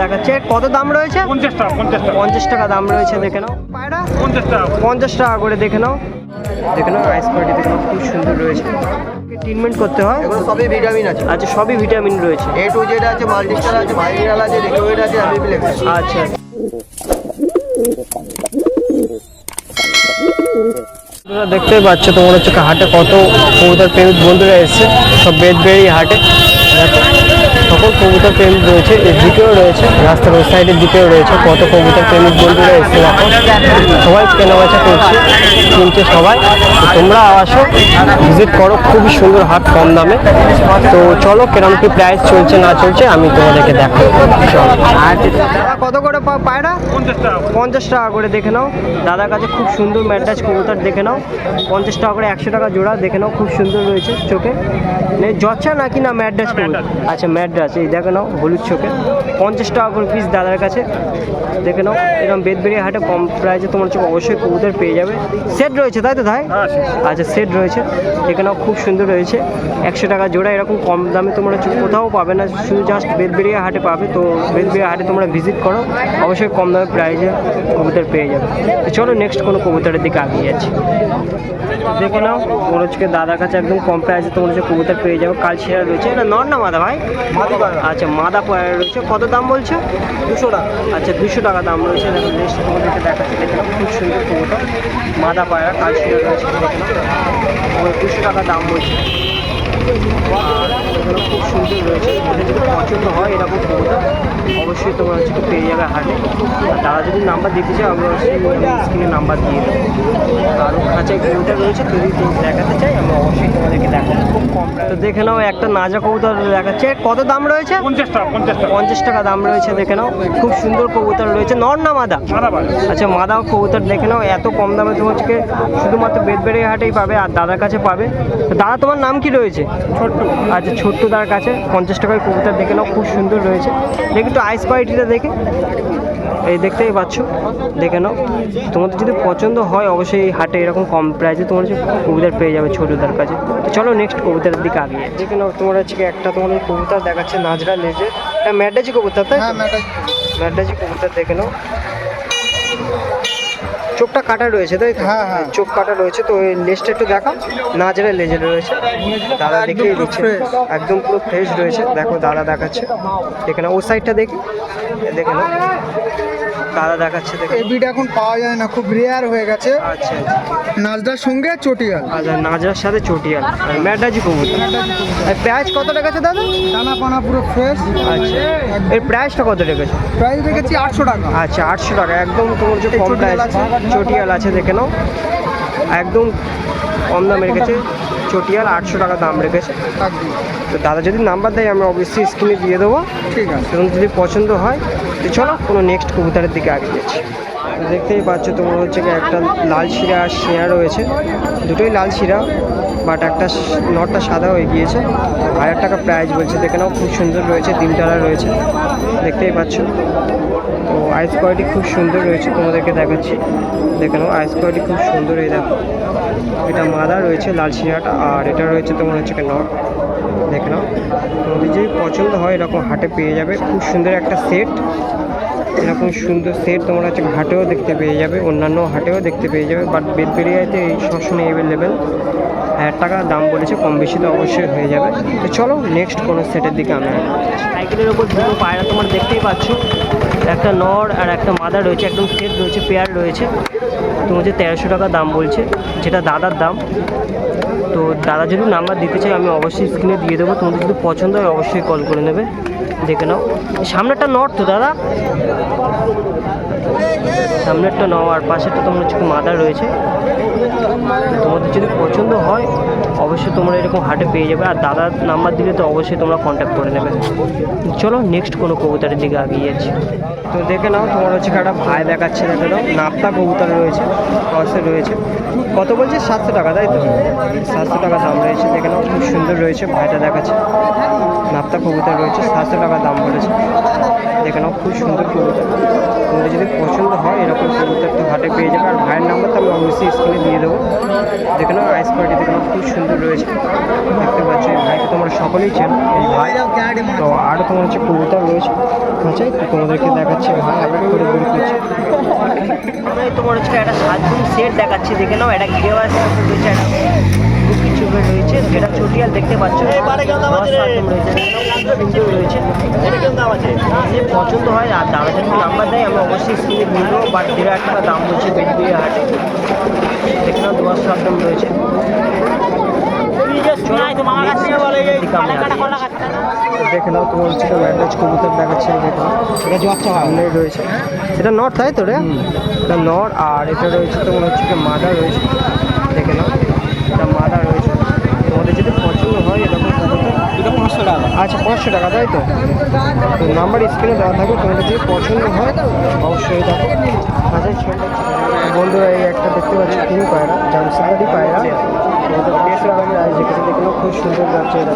দেখাচ্ছে। কত দাম রয়েছে? পঞ্চাশ টাকা পঞ্চাশ টাকা। পঞ্চাশ টাকা দাম রয়েছে দেখে নাও। পায়রা? পঞ্চাশ টাকা পঞ্চাশ টাকা করে দেখে নাও। দেখে নাও আইস কোয়ালিটি দেখে নাও খুব সুন্দর রয়েছে। ট্রিটমেন্ট করতে হয়। এগুলো সবই ভিটামিন আছে। আচ্ছা সবই ভিটামিন রয়েছে। এ টু জেড আছে মাল্টিস্টার আছে ভাইরাল আছে লিকুইড আছে অ্যামিপ্লেক্স আছে আচ্ছা। তোমরা দেখতেই পাচ্ছ তোমার হচ্ছে হাটে কত বন্ধুরা এসছে। সব বেদবেড়ি হাটে। দেখো। সকল কবুতর প্রেমিক রয়েছে, এর দিকেও রয়েছে, রাস্তার ওই সাইডের দিকেও রয়েছে, কত কবুতর প্রেমিক বন্ধুরা এসছে দেখো। সবাই কেনাবেচা করছে, কিনছে সবাই। তোমরা আসো ভিজিট করো, খুবই সুন্দর হাট, কম দামে। তো চলো, কেরম কি প্রাইস চলছে, না চলছে, আমি তোমাদেরকে দেখো চলো। কত করে পায়রা? পঞ্চাশ টাকা করে দেখে নাও। দাদার কাছে খুব সুন্দর ম্যাড্রাস কবুতর দেখে নাও। পঞ্চাশ টাকা করে একশো টাকা জোড়া দেখে নাও, খুব সুন্দর রয়েছে চোখে। জচ্ছা নাকি না কবুতর? আচ্ছা ম্যাড্রাস এই দেখে নাও হলুদ চোখে। পঞ্চাশ টাকা করে পিস দাদার কাছে। দেখে নাও এরকম বেদবেরিয়া হাটে কম প্রাইসে তোমার চোখ অবশ্যই কবুতর পেয়ে যাবে। সেট রয়েছে তাই তো ভাই হ্যাঁ আচ্ছা সেট রয়েছে। দেখে নাও খুব সুন্দর রয়েছে। একশো টাকা জোড়া এরকম কম দামে তোমরা কোথাও পাবে না শুধু জাস্ট বেদবেরিয়া হাটে পাবে। তো বেদবেরিয়া হাটে তোমরা ভিজিট করো অবশ্যই কম দামে প্রাইসে কবুতর পেয়ে যাবে। তো চলো নেক্সট কোনো কবুতরের দিকে আগিয়ে যাচ্ছি। দেখে নাও তোমার হচ্ছে দাদার কাছে একদম কম প্রাইসে তোমার হচ্ছে কবুতর পেয়ে যাবে। কাল কালশিরা রয়েছে। এটা নর না মাদা ভাই? আচ্ছা মাদা পয়ার রয়েছে। কত দাম বলছো? দুশো টাকা। আচ্ছা দুশো টাকা দাম রয়েছে। দেখো নেক্সট তোমাদেরকে দেখাচ্ছি। দেখে খুব সুন্দর কবুতর। মাদা পায়রা কালশিরা রয়েছে। দেখে নাও। দুশো টাকা দাম বলছে। খুব সুন্দর রয়েছে। এটা যদি পছন্দ হয় এরকম কবুতর অবশ্যই তোমার হচ্ছে একটু পেয়ে যাবে হাটে। আর তারা যদি নাম্বার দিতে চাও আমরা অবশ্যই স্ক্রিনে নাম্বার দিয়ে দেবো। আরও খাঁচায় কবুতর রয়েছে যদি দেখাতে চাই আমি অবশ্যই তোমাদেরকে দেখাবো। খুব কম তো দেখে নাও একটা নাজা কবুতর দেখাচ্ছে। কত দাম রয়েছে? পঞ্চাশ টাকা পঞ্চাশ টাকা। পঞ্চাশ টাকা দাম রয়েছে দেখে নাও। খুব সুন্দর কবুতর রয়েছে। নর না মাদা। আচ্ছা মাদা কবুতর দেখে নাও এত কম দামে তোমার হচ্ছে শুধুমাত্র বেদবেড়ে হাটেই পাবে আর দাদার কাছে পাবে। তো দাদা তোমার নাম কি রয়েছে? ছোট্ট। আচ্ছা ছোট্ট দার কাছে পঞ্চাশ টাকার কবুতর দেখে নাও খুব সুন্দর রয়েছে। দেখি একটু আইস কোয়ালিটিটা দেখে। এই দেখতেই পাচ্ছ দেখে নাও। তোমাদের যদি পছন্দ হয় অবশ্যই হাটে এরকম কম প্রাইসে তোমার হচ্ছে কবুতর পেয়ে যাবে ছোটদার কাছে। তো চলো নেক্সট কবুতরের দিকে আগে। দেখে নাও তোমার হচ্ছে একটা তোমার এই কবুতর দেখাচ্ছে নাজরা লেজের। এটা ম্যাডাজি কবুতর তাই হ্যাঁ ম্যাডাজি কবুতর দেখে নাও। চোখটা কাটা রয়েছে তাই হ্যাঁ, হ্যাঁ। চোখ কাটা রয়েছে তো ওই লেজটা একটু দেখাও। নাজরা লেজে রয়েছে। দাদা দেখেই দিচ্ছে। একদম পুরো ফ্রেশ রয়েছে। দেখো দাদা দেখাচ্ছে। দেখে না ও সাইডটা দেখি। দেখে না দাদা দেখাচ্ছে দেখে এই বিট এখন পাওয়া যায় না খুব রেয়ার হয়ে গেছে। আচ্ছা আচ্ছা। সঙ্গে চটিয়াল। আচ্ছা নাজরার সাথে চটিয়াল। ম্যাডাজি কবুতর। প্রাইস কত রেখেছে দাদা? দানা পানা পুরো ফ্রেশ আচ্ছা এর প্রাইসটা কত রেখেছে? প্রাইস রেখেছি আটশো টাকা। আচ্ছা আটশো টাকা। একদম তোমার যে কম প্রাইস আছে। চটিয়াল আছে দেখে নাও। একদম কম দামে রেখেছে। চটিয়াল আটশো টাকা দাম রেখেছে। তো দাদা যদি নাম্বার দেয় আমি অবশ্যই স্ক্রিনে দিয়ে দেবো। ঠিক আছে। যদি পছন্দ হয় তো চলো, কোনো নেক্সট কবুতরের দিকে আগে যাচ্ছি। দেখতেই পাচ্ছ তোমার হচ্ছে কি একটা লাল শিরা আর শিরা রয়েছে। দুটোই লাল শিরা বাট একটা নটটা সাদা হয়ে গিয়েছে। হাজার টাকা প্রাইস বলছে, দেখে নাও, খুব সুন্দর রয়েছে তিনটারা রয়েছে। দেখতেই পাচ্ছ? তো আইস কোয়ালিটি খুব সুন্দর রয়েছে, তোমাদেরকে দেখাচ্ছি। দেখে নাও আইস কোয়ালিটি খুব সুন্দর এই দেখো। এটা মাদা রয়েছে লাল শিরাটা, আর এটা রয়েছে তোমার হচ্ছে কি নট। দেখে নাও। তোমাদের যদি পছন্দ হয়, এরকম হাটে পেয়ে যাবে। খুব সুন্দর একটা সেট এরকম সুন্দর সেট তোমরা হচ্ছে হাটেও দেখতে পেয়ে যাবে, অন্যান্য হাটেও দেখতে পেয়ে যাবে বাট বেদবেরিয়াতে এই সবসময় অ্যাভেলেবেল হাজার টাকা দাম বলেছে, কম বেশি তো অবশ্যই হয়ে যাবে। তো চলো নেক্সট কোনো সেটের দিকে আমরা সাইকেলের ওপর দুটো পায়রা তোমার দেখতেই পাচ্ছ। একটা নর আর একটা মাদা রয়েছে, একদম সেট রয়েছে পেয়ার রয়েছে। তো হচ্ছে তেরোশো টাকা দাম বলছে, যেটা দাদার দাম, তো দাদা যদি নাম্বার দিতে চাই আমি অবশ্যই স্ক্রিনে দিয়ে দেবো। তোমাদের যদি পছন্দ হয়, অবশ্যই কল করে নেবে। দেখে নাও। সামনেরটা নট তো, দাদা? সামনেরটা নাও আর পাশেরটা তোমার হচ্ছে মাদার রয়েছে। তোমাদের যদি পছন্দ হয় অবশ্যই তোমরা এরকম হাটে পেয়ে যাবে। আর দাদার নাম্বার দিলে তো অবশ্যই তোমরা কন্ট্যাক্ট করে নেবে। চলো নেক্সট কোনো কবুতরের দিকে আগিয়ে যাচ্ছি। তো দেখে নাও, তোমার হচ্ছে একটা ভাই দেখাচ্ছে, দেখে নাও। নাপ্তা কবুতর রয়েছে টসে রয়েছে। কত বলছে? সাতশো টাকা, তাই তো? সাতশো টাকা দাম রয়েছে, দেখে নাও। খুব সুন্দর রয়েছে, ভাইটা দেখাচ্ছে। নাপ্তা কবুতর রয়েছে, সাতশো টাকা দাম বলেছে। দেখে নাও, খুব সুন্দর কবুতর। তোমাদের যদি পছন্দ হয়, এরকম কবুতর তো হাটে পেয়ে যাবে। আর ভাইয়ের নাম্বার তো আমি অবশ্যই স্ক্রিনে দিয়ে দেবো। দেখে নাও আইস কোয়ালিটি দেখে নাও, খুব সুন্দর সুন্দর রয়েছে। দেখতে পাচ্ছ ভাইকে তোমরা সকলেই চেন এই ভাই। তো আরও তোমার হচ্ছে কবুতর রয়েছে। খাঁচায় তো তোমাদেরকে দেখাচ্ছে ভাই এক এক করে বের করছে আমি তোমার হচ্ছে একটা সাতগুণ সেট দেখাচ্ছি দেখে নাও এটা ঘিরে আছে রয়েছে একটা কিছু রয়েছে যেটা চটিয়াল দেখতে পাচ্ছ। রয়েছে রয়েছে। পছন্দ হয় আর দাদা যদি নাম্বার দেয় আমরা অবশ্যই স্ক্রিনে দিয়ে দেবো বাট বিরাট টাকা দাম বলছে বেলগুড়ি হাটে দেখে নাও দশ রয়েছে। দেখে নাও তোমার হচ্ছে ম্যান্ডাজ কবুতর দেখাচ্ছে দেখো এটা জচ্চা সামনে রয়েছে। এটা নট তাই তো রে? এটা নর্থ আর এটা রয়েছে তোমার হচ্ছে মাদা রয়েছে। দেখে নাও এটা মাদা রয়েছে। তোমাদের যদি পছন্দ হয় এরকম টাকা। আচ্ছা পাঁচশো টাকা, তাই তো? নাম্বার স্ক্রিনে দেওয়া থাকবে, তোমাদের যদি পছন্দ হয়, অবশ্যই দেখো। আচ্ছা বন্ধুরা, এই একটা দেখতে পাচ্ছি, তিন পায়রা জামসাগারি পায়রা। দেখলেও খুব সুন্দর যাচ্ছে এটা।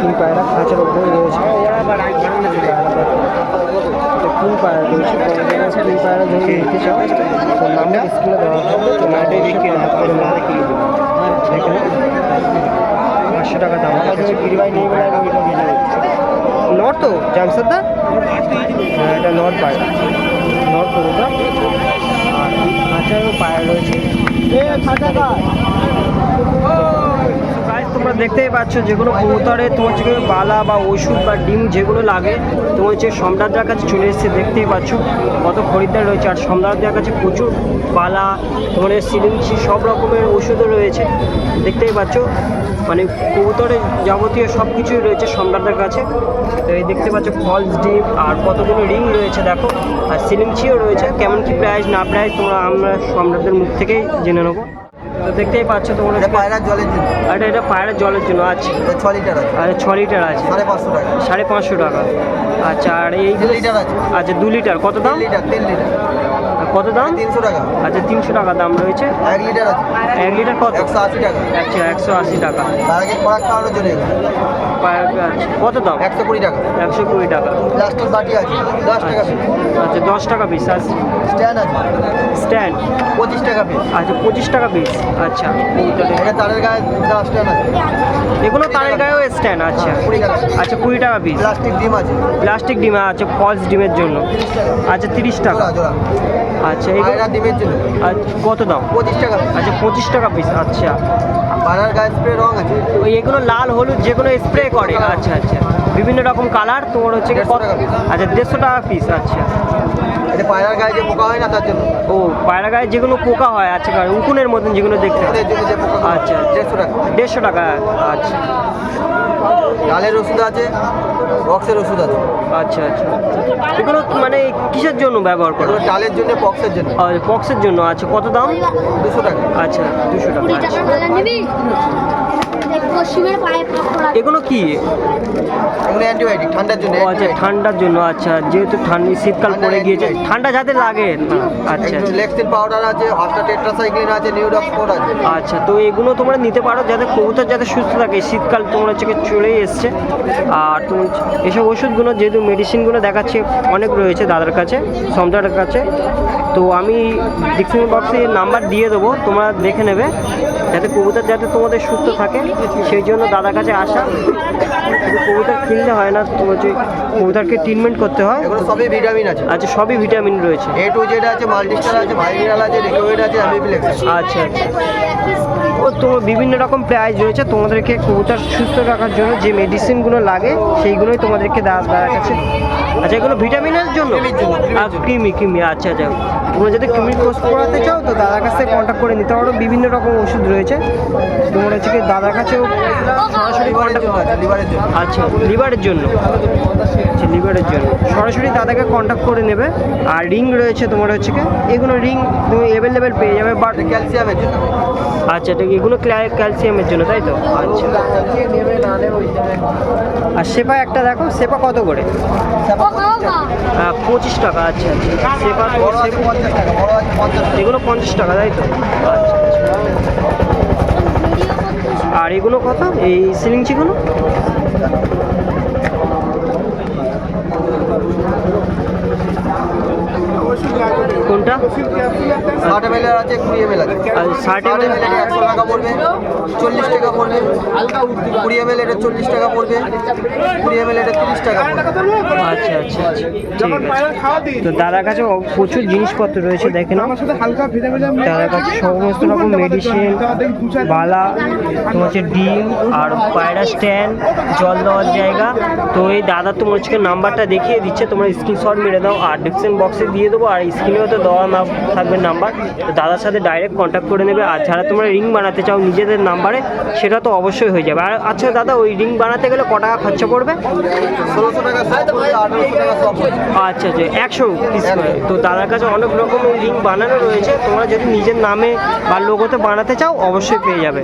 তিন পায়রা খাঁচার উপরে রয়েছে। তো তিন পায়রা রয়েছে তিন পায়রা যদি নিতে চাও দেখে পাঁচশো টাকা দাম। নর তো জামসাদা হ্যাঁ এটা নর্থ পায়। নর্থ কবুতর আর খাঁচারও পায়রা রয়েছে। তোমরা দেখতেই পাচ্ছ যে কোনো কবুতরে, তোমার হচ্ছে বালা বা ওষুধ বা ডিম যেগুলো লাগে, তোমার হচ্ছে সম্রাটদার কাছে চলে এসেছে, দেখতেই পাচ্ছ কত খরিদ্দার রয়েছে। আর সম্রাটদার কাছে প্রচুর বালা, তোমার সিলিংসি সব রকমের ওষুধও রয়েছে। দেখতেই পাচ্ছ মানে কবুতরের যাবতীয় সব কিছুই রয়েছে সম্রাটদার কাছে। তো এই দেখতে পাচ্ছ ফলস ডিম, আর কতগুলো রিং রয়েছে, দেখো। আর সিলিংচিও রয়েছে, কেমন কি প্রাইস না প্রাইস তোমরা আমরা সম্রাটদের মুখ থেকেই জেনে নেব। তো দেখতেই পাচ্ছ তো মনে হচ্ছে পায়রার জলের জন্য। এটা এটা পায়রার জলের জন্য আছে। এটা ছ লিটার আছে। আর ছ লিটার আছে। সাড়ে পাঁচশো টাকা। সাড়ে পাঁচশো টাকা। আচ্ছা আর এই লিটার আছে। আচ্ছা দু লিটার। কত দাম? লিটার তিন লিটার। কত দাম? তিনশো টাকা। আচ্ছা তিনশো টাকা দাম রয়েছে। এক লিটার এক লিটার কত? একশো আশি টাকা। আচ্ছা একশো আশি টাকা। তার আগে খোরাক খাওয়ানোর জন্য আচ্ছা কত দাম? একশো কুড়ি টাকা। একশো কুড়ি টাকা। প্লাস্টিক বাটি আছে। দশ টাকা পিস আচ্ছা দশ টাকা পিস আছে স্ট্যান্ড আছে। স্ট্যান্ড? পঁচিশ টাকা পিস আচ্ছা পঁচিশ টাকা পিস আচ্ছা। তারের গায়ে স্ট্যান্ড আছে। এগুলো তারের গায়েও স্ট্যান্ড আচ্ছা। আচ্ছা কুড়ি টাকা পিস প্লাস্টিক ডিম আছে। প্লাস্টিক ডিম আছে ফলস ডিমের জন্য। আচ্ছা তিরিশ টাকা। আচ্ছা এগুলো ডিমের জন্য। কত দাম? পঁচিশ টাকা আচ্ছা পঁচিশ টাকা পিস আচ্ছা। পায়রার গায়ে স্প্রে রং আছে। ওই এগুলো লাল হলুদ যে কোনো স্প্রে করে। আচ্ছা আচ্ছা। বিভিন্ন রকম কালার তোমার হচ্ছে কত। আচ্ছা দেড়শো টাকা পিস আচ্ছা। এটা পায়রার গায়ে যে পোকা হয় না তার জন্য। ও পায়রা গায়ে যেগুলো পোকা হয় আচ্ছা উকুনের মতন যেগুলো দেখতে হয়। হয়, আচ্ছা। দেড়শো টাকা। দেড়শো টাকা আচ্ছা। ডালের ওষুধ আছে বক্সের ওষুধ আছে। আচ্ছা আচ্ছা। এগুলো মানে কিসের জন্য ব্যবহার করো টালের ডালের জন্য পক্সের জন্য। পক্সের জন্য আচ্ছা। কত দাম? দুশো টাকা। আচ্ছা দুশো টাকা আচ্ছা। নিবি? এগুলো কি? অ্যান্টিবায়োটিক ঠান্ডার জন্য আচ্ছা ঠান্ডার জন্য আচ্ছা যেহেতু ঠান্ডা শীতকাল পড়ে গিয়েছে ঠান্ডা যাতে লাগে না আচ্ছা আচ্ছা। লেক্সিন পাউডার আছে হাফটা টেট্রাসাইক্লিন আছে আছে। আচ্ছা তো এগুলো তোমরা নিতে পারো যাতে কবুতর যাতে সুস্থ থাকে। শীতকাল তোমরা হচ্ছে কি চলেই এসছে। আর তুমি এসব ওষুধগুলো যেহেতু মেডিসিনগুলো দেখাচ্ছে অনেক রয়েছে দাদার কাছে সমদার কাছে। তো আমি ডিসক্রিপশন বক্সে নাম্বার দিয়ে দেবো তোমরা দেখে নেবে যাতে কবুতর যাতে তোমাদের সুস্থ থাকে। সেই জন্য দাদার কাছে আসা। কবুতর কিনলে হয় না তোমার হচ্ছে কবুতরকে ট্রিটমেন্ট করতে হয়। এগুলো সবই ভিটামিন আছে। আচ্ছা সবই ভিটামিন রয়েছে। এ টু জেড আছে মাল্টিস্টার আছে ভাইমিনাল আছে রিকোয়েড আছে অ্যামিপ্লেক্স আচ্ছা আচ্ছা। ও তো বিভিন্ন রকম প্রাইস রয়েছে। তোমাদেরকে কবুতর সুস্থ রাখার জন্য যে মেডিসিনগুলো লাগে সেইগুলোই তোমাদেরকে দেওয়া দেওয়ার কাছে আচ্ছা এগুলো ভিটামিনের জন্য? কৃমি কৃমি আচ্ছা আচ্ছা। তোমরা যদি কৃমির কোর্স করাতে চাও তো দাদার কাছ থেকে কন্ট্যাক্ট করে নিতে পারো। বিভিন্ন রকম ওষুধ রয়েছে। তোমরা হচ্ছে কি দাদার কাছেও সরাসরি আচ্ছা লিভারের জন্য। আচ্ছা লিভারের জন্য। সরাসরি দাদাকে কন্ট্যাক্ট করে নেবে। আর রিং রয়েছে তোমার হচ্ছে কি এগুলো রিং তুমি অ্যাভেলেবেল পেয়ে যাবে বাট ক্যালসিয়ামের জন্য। আচ্ছা ঠিক এগুলো ক্যালসিয়ামের জন্য তাই তো? আচ্ছা। আর সেপা একটা দেখো সেপা কত করে? আহ, পঁচিশ টাকা আচ্ছা আচ্ছা। এগুলো পঞ্চাশ টাকা তাই তো? আর এগুলো কত এই সিলিংচিগুলো কোনটা? ষাট এম এল আছে কুড়ি এম এল আছে। আর ষাট এম এল একশো টাকা পড়বে চল্লিশ টাকা পড়বে কুড়ি এম এল এটা চল্লিশ টাকা পড়বে কুড়ি এম এল এটা তিরিশ টাকা পড়বে। আচ্ছা আচ্ছা আচ্ছা তো দাদার কাছে প্রচুর জিনিসপত্র রয়েছে দেখে নাও। হালকা ভিজে ভিজে দাদার কাছে সমস্ত রকম মেডিসিন বালা তোমার হচ্ছে ডিম আর পায়রা স্ট্যান্ড জল দেওয়ার জায়গা। তো এই দাদা তোমার হচ্ছে নাম্বারটা দেখিয়ে দিচ্ছে তোমরা স্ক্রিনশট মেরে দাও আর ডিসক্রিপশন বক্সে দিয়ে দেবো আর স্ক্রিনেও তো দেওয়া না থাকবে নাম্বার। তো দাদার সাথে ডাইরেক্ট কন্ট্যাক্ট করে নেবে। আর যারা তোমরা রিং বানাতে চাও নিজেদের নাম্বারে সেটা তো অবশ্যই হয়ে যাবে। আর আচ্ছা দাদা ওই রিং বানাতে গেলে ক টাকা খরচা পড়বে? আচ্ছা আচ্ছা একশো পিস তো দাদার কাছে অনেক রকমের রিং বানানো রয়েছে। তোমরা যদি নিজের নামে বা লোগোতে বানাতে চাও অবশ্যই পেয়ে যাবে।